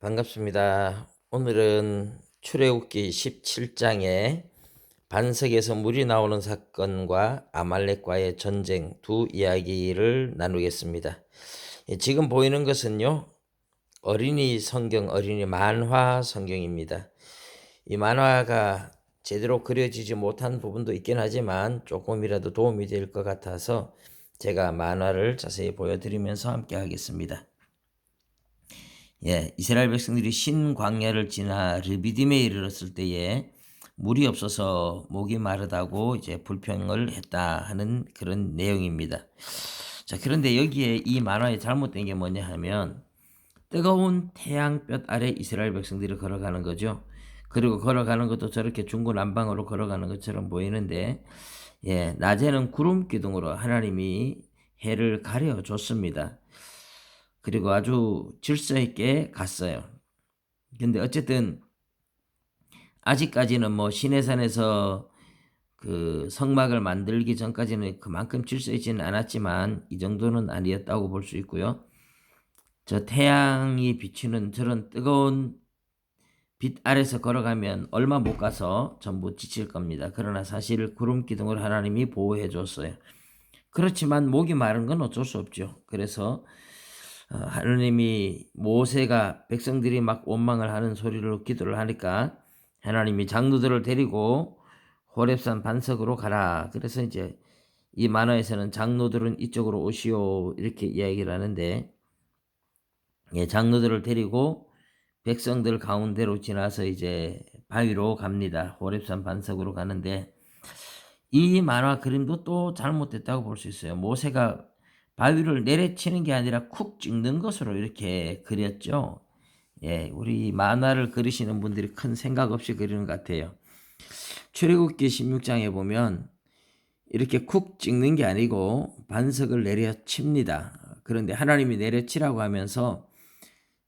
반갑습니다. 오늘은 출애굽기 17장에 반석에서 물이 나오는 사건과 아말렉과의 전쟁 두 이야기를 나누겠습니다. 예, 지금 보이는 것은요, 어린이 성경, 어린이 만화 성경입니다. 이 만화가 제대로 그려지지 못한 부분도 있긴 하지만 조금이라도 도움이 될 것 같아서 제가 만화를 자세히 보여드리면서 함께 하겠습니다. 예, 이스라엘 백성들이 신광야를 지나 르비딤에 이르렀을 때에 물이 없어서 목이 마르다고 이제 불평을 했다 하는 그런 내용입니다. 자, 그런데 여기에 이 만화에 잘못된 게 뭐냐 하면 뜨거운 태양볕 아래 이스라엘 백성들이 걸어가는 거죠. 그리고 걸어가는 것도 저렇게 중구난방으로 걸어가는 것처럼 보이는데, 예, 낮에는 구름 기둥으로 하나님이 해를 가려 줬습니다. 그리고 아주 질서 있게 갔어요. 근데 어쨌든 아직까지는 뭐 시내산에서 그 성막을 만들기 전까지는 그만큼 질서 있지는 않았지만 이 정도는 아니었다고 볼 수 있고요. 저 태양이 비추는 저런 뜨거운 빛 아래서 걸어가면 얼마 못 가서 전부 지칠 겁니다. 그러나 사실 구름 기둥을 하나님이 보호해 줬어요. 그렇지만 목이 마른 건 어쩔 수 없죠. 그래서 어, 하나님이 모세가 백성들이 막 원망을 하는 소리로 기도를 하니까 하나님이 장로들을 데리고 호렙산 반석으로 가라. 그래서 이제 이 만화에서는 장로들은 이쪽으로 오시오 이렇게 이야기를 하는데 예, 장로들을 데리고 백성들 가운데로 지나서 이제 바위로 갑니다. 호렙산 반석으로 가는데 이 만화 그림도 또 잘못됐다고 볼 수 있어요. 모세가 바위를 내려치는 게 아니라 쿡 찍는 것으로 이렇게 그렸죠. 예, 우리 만화를 그리시는 분들이 큰 생각 없이 그리는 것 같아요. 출애굽기 16장에 보면 이렇게 쿡 찍는 게 아니고 반석을 내려칩니다. 그런데 하나님이 내려치라고 하면서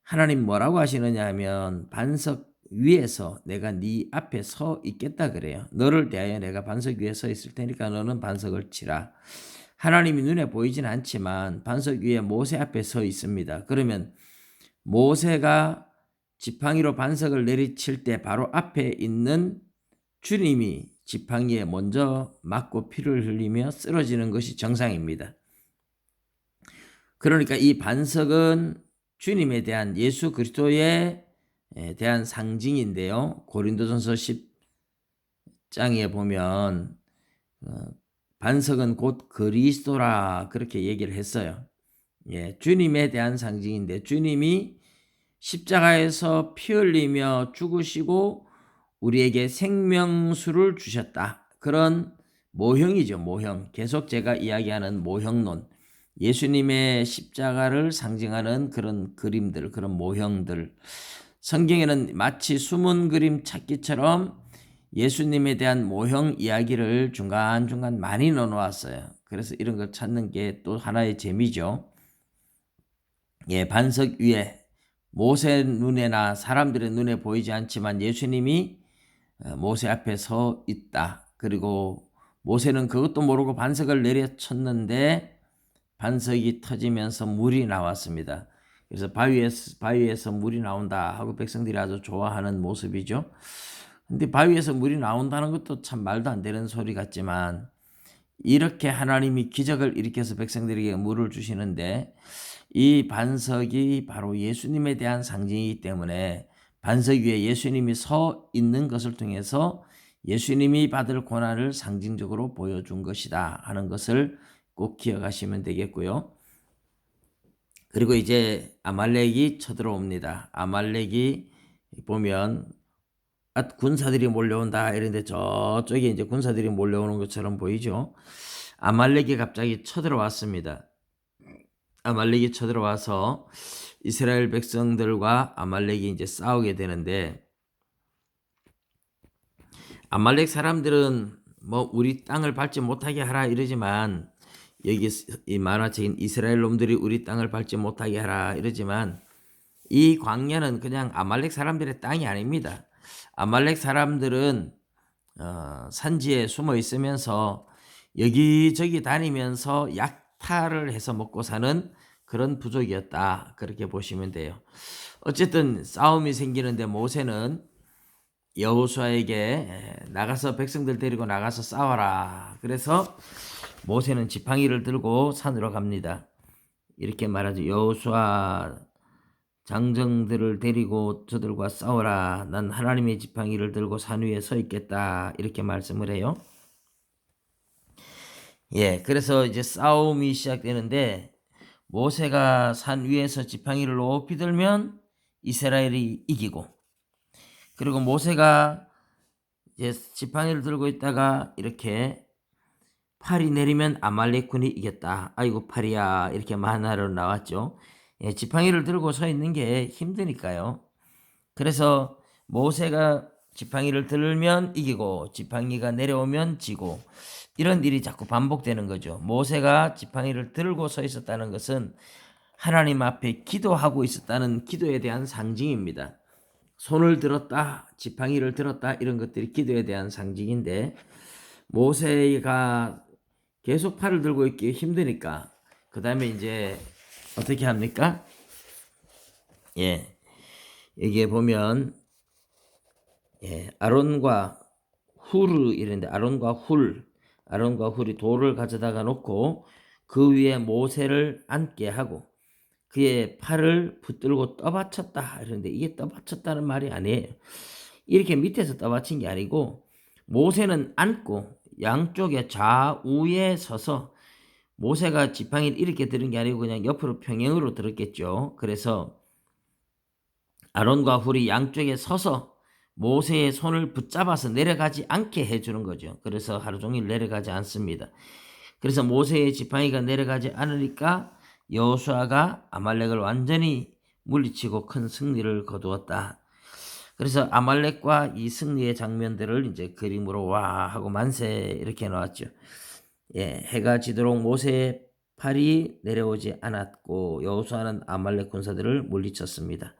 하나님 뭐라고 하시느냐 하면 반석 위에서 내가 네 앞에 서 있겠다 그래요. 너를 대하여 내가 반석 위에 서 있을 테니까 너는 반석을 치라. 하나님이 눈에 보이진 않지만 반석 위에 모세 앞에 서 있습니다. 그러면 모세가 지팡이로 반석을 내리칠 때 바로 앞에 있는 주님이 지팡이에 먼저 맞고 피를 흘리며 쓰러지는 것이 정상입니다. 그러니까 이 반석은 주님에 대한 예수 그리스도에 대한 상징인데요. 고린도전서 10장에 보면 어, 반석은 곧 그리스도라 그렇게 얘기를 했어요. 예, 주님에 대한 상징인데 주님이 십자가에서 피 흘리며 죽으시고 우리에게 생명수를 주셨다. 그런 모형이죠, 모형. 계속 제가 이야기하는 모형론. 예수님의 십자가를 상징하는 그런 그림들, 그런 모형들. 성경에는 마치 숨은 그림 찾기처럼 예수님에 대한 모형 이야기를 중간중간 많이 넣어놓았어요. 그래서 이런 걸 찾는 게 또 하나의 재미죠. 예, 반석 위에 모세 눈에나 사람들의 눈에 보이지 않지만 예수님이 어, 모세 앞에 서 있다. 그리고 모세는 그것도 모르고 반석을 내려쳤는데 반석이 터지면서 물이 나왔습니다. 그래서 바위에서, 바위에서 물이 나온다 하고 백성들이 아주 좋아하는 모습이죠. 근데 바위에서 물이 나온다는 것도 참 말도 안 되는 소리 같지만 이렇게 하나님이 기적을 일으켜서 백성들에게 물을 주시는데 이 반석이 바로 예수님에 대한 상징이기 때문에 반석 위에 예수님이 서 있는 것을 통해서 예수님이 받을 고난을 상징적으로 보여준 것이다 하는 것을 꼭 기억하시면 되겠고요. 그리고 이제 아말렉이 쳐들어옵니다. 아말렉이 보면 아, 군사들이 몰려온다 이런데 저쪽에 이제 군사들이 몰려오는 것처럼 보이죠. 아말렉이 갑자기 쳐들어왔습니다. 아말렉이 쳐들어와서 이스라엘 백성들과 아말렉이 이제 싸우게 되는데 아말렉 사람들은 뭐 우리 땅을 밟지 못하게 하라 이러지만 여기 이 만화책인 이스라엘 놈들이 우리 땅을 밟지 못하게 하라 이러지만 이 광야는 그냥 아말렉 사람들의 땅이 아닙니다. 아말렉 사람들은 어, 산지에 숨어 있으면서 여기저기 다니면서 약탈을 해서 먹고 사는 그런 부족이었다. 그렇게 보시면 돼요. 어쨌든 싸움이 생기는데 모세는 여호수아에게 나가서 백성들 데리고 나가서 싸워라. 그래서 모세는 지팡이를 들고 산으로 갑니다. 이렇게 말하죠. 여호수아 장정들을 데리고 저들과 싸워라. 난 하나님의 지팡이를 들고 산 위에 서 있겠다. 이렇게 말씀을 해요. 예, 그래서 이제 싸움이 시작되는데 모세가 산 위에서 지팡이를 높이 들면 이스라엘이 이기고 그리고 모세가 이제 지팡이를 들고 있다가 이렇게 팔이 내리면 아말렉군이 이겼다. 아이고 팔이야 이렇게 만화로 나왔죠. 예, 지팡이를 들고 서 있는 게 힘드니까요. 그래서 모세가 지팡이를 들면 이기고 지팡이가 내려오면 지고 이런 일이 자꾸 반복되는 거죠. 모세가 지팡이를 들고 서 있었다는 것은 하나님 앞에 기도하고 있었다는 기도에 대한 상징입니다. 손을 들었다, 지팡이를 들었다 이런 것들이 기도에 대한 상징인데 모세가 계속 팔을 들고 있기 힘드니까 그 다음에 이제 어떻게 합니까? 예, 여기에 보면 예, 아론과 훌 이런데 아론과 훌, 아론과 훌이 돌을 가져다가 놓고 그 위에 모세를 앉게 하고 그의 팔을 붙들고 떠받쳤다 이런데 이게 떠받쳤다는 말이 아니에요. 이렇게 밑에서 떠받친 게 아니고 모세는 앉고 양쪽에 좌우에 서서 모세가 지팡이를 이렇게 들은 게 아니고 그냥 옆으로 평행으로 들었겠죠. 그래서 아론과 훌이 양쪽에 서서 모세의 손을 붙잡아서 내려가지 않게 해주는 거죠. 그래서 하루 종일 내려가지 않습니다. 그래서 모세의 지팡이가 내려가지 않으니까 여호수아가 아말렉을 완전히 물리치고 큰 승리를 거두었다. 그래서 아말렉과 이 승리의 장면들을 이제 그림으로 와 하고 만세 이렇게 나왔죠. 예, 해가 지도록 모세의 팔이 내려오지 않았고 여호수아는 아말렉 군사들을 물리쳤습니다.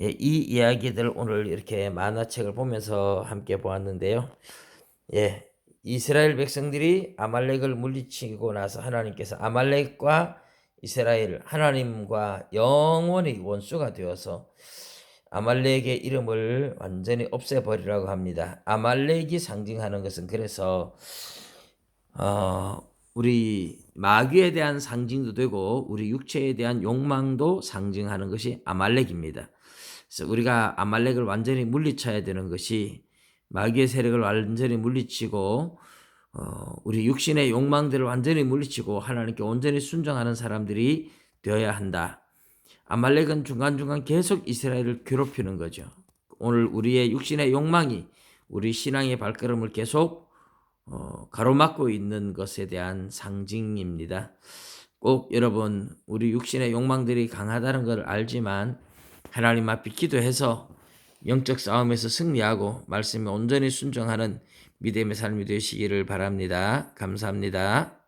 예, 이 이야기들 오늘 이렇게 만화책을 보면서 함께 보았는데요. 예, 이스라엘 백성들이 아말렉을 물리치고 나서 하나님께서 아말렉과 이스라엘 하나님과 영원히 원수가 되어서 아말렉의 이름을 완전히 없애버리라고 합니다. 아말렉이 상징하는 것은 그래서 어, 우리 마귀에 대한 상징도 되고 우리 육체에 대한 욕망도 상징하는 것이 아말렉입니다. 그래서 우리가 아말렉을 완전히 물리쳐야 되는 것이 마귀의 세력을 완전히 물리치고 어, 우리 육신의 욕망들을 완전히 물리치고 하나님께 온전히 순종하는 사람들이 되어야 한다. 아말렉은 중간중간 계속 이스라엘을 괴롭히는 거죠. 오늘 우리의 육신의 욕망이 우리 신앙의 발걸음을 계속 어, 가로막고 있는 것에 대한 상징입니다. 꼭 여러분 우리 육신의 욕망들이 강하다는 것을 알지만 하나님 앞에 기도해서 영적 싸움에서 승리하고 말씀에 온전히 순종하는 믿음의 삶이 되시기를 바랍니다. 감사합니다.